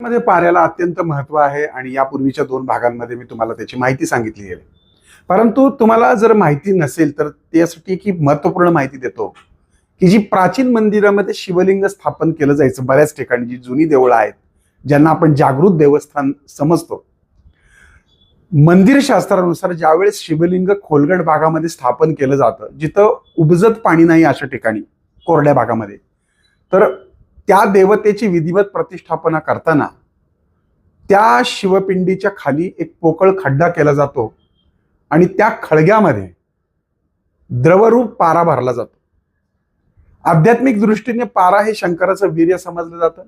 मध्ये पाऱ्याला अत्यंत महत्त्व आहे आणि यापूर्वीच्या दोन भागांमध्ये मी तुम्हाला त्याची माहिती सांगितली आहे. परंतु तुम्हाला जर माहिती नसेल तर त्यासाठी की महत्त्वपूर्ण माहिती देतो की जी प्राचीन मंदिरामध्ये शिवलिंग स्थापन केलं जायचं बऱ्याच ठिकाणी जी जुनी देवळं आहेत ज्यांना आपण जागृत देवस्थान समजतो. मंदिर शास्त्रानुसार ज्यावेळेस शिवलिंग खोलगड भागामध्ये स्थापन केलं जातं जिथं उपजत पाणी नाही अशा ठिकाणी कोरड्या भागामध्ये तर त्या देवतेची विधिवत प्रतिष्ठापना करताना त्या शिवपिंडीच्या खाली एक पोकळ खड्डा केला जातो आणि त्या खळग्यामध्ये द्रवरूप पारा भरला जातो. आध्यात्मिक दृष्टीने पारा हे शंकराचं वीर्य समजलं जातं.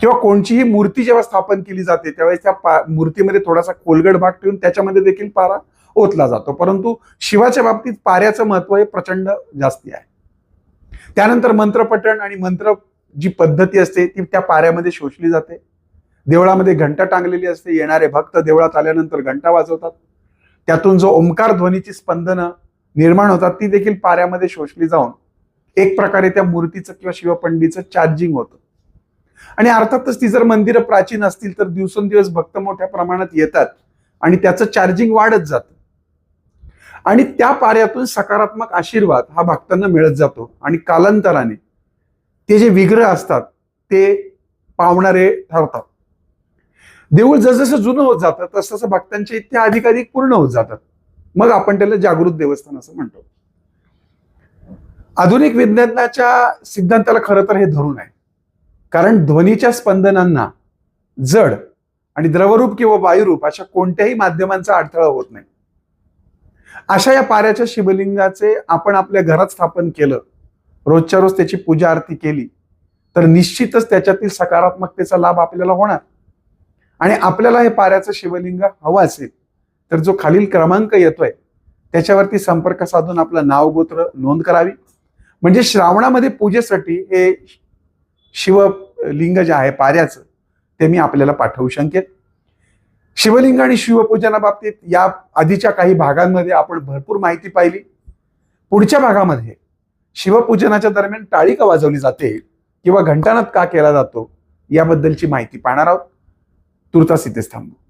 किंवा कोणचीही मूर्ती जेव्हा स्थापन केली जाते त्यावेळेस त्या पा मूर्तीमध्ये थोडासा खोलगड भाग ठेवून त्याच्यामध्ये देखील पारा ओतला जातो. परंतु शिवाच्या बाबतीत पाऱ्याचं महत्त्व हे प्रचंड जास्ती आहे. त्यानंतर मंत्रपठण आणि मंत्र जी पद्धती असते ती त्या पाऱ्यामध्ये शोषली जाते. देवळामध्ये घंटा टांगलेली असते येणारे भक्त देवळात आल्यानंतर घंटा वाजवतात. त्यातून जो ओंकार ध्वनीची स्पंदनं निर्माण होतात ती देखील पाऱ्यामध्ये शोषली जाऊन एक प्रकारे त्या मूर्तीचं किंवा शिवपंडीचं चार्जिंग होतं. आणि अर्थातच ती जर मंदिरं प्राचीन असतील तर दिवसेंदिवस भक्त मोठ्या प्रमाणात येतात आणि त्याचं चार्जिंग वाढत जातं. आणि त्या पाऱ्यातून सकारात्मक आशीर्वाद हा भक्तांना मिळत जातो आणि कालांतराने ते जे विग्रह असतात ते पावणारे ठरतात. देऊळ जसजसं जुनं होत जातं तसतसं भक्तांच्या इच्छा अधिकाधिक पूर्ण होत जातात. मग आपण त्याला जागृत देवस्थान असं म्हणतो. आधुनिक विज्ञानाच्या सिद्धांताला खरं तर हे धरून आहे. कारण ध्वनीच्या स्पंदनांना जड आणि द्रवरूप किंवा वायुरूप अशा कोणत्याही माध्यमांचा अडथळा होत नाही. अशा या पाऱ्याच्या शिवलिंगाचे आपण आपल्या घरात स्थापन केलं रोजच्या रोज त्याची पूजा आरती केली तर निश्चितच त्याच्यातील सकारात्मकतेचा लाभ आपल्याला होणार. आणि आपल्याला हे पाऱ्याचं शिवलिंग हवं असेल तर जो खालील क्रमांक येतोय त्याच्यावरती संपर्क साधून आपलं नाव गोत्र नोंद करावी. म्हणजे श्रावणामध्ये पूजेसाठी हे शिवलिंग जे आहे पाऱ्याचं ते मी आपल्याला पाठवू शकेन. शिवलिंग आणि शिवपूजना बाबतीत या आधीच्या काही भागांमध्ये आपण भरपूर माहिती पाहिली. पुढच्या भागामध्ये शिवपूजनाच्या दरम्यान टाळी का वाजवली जाते किंवा घंटानाद का केला जातो याबद्दलची माहिती पाहणार आहोत. तुर्तास इथेच थांबू.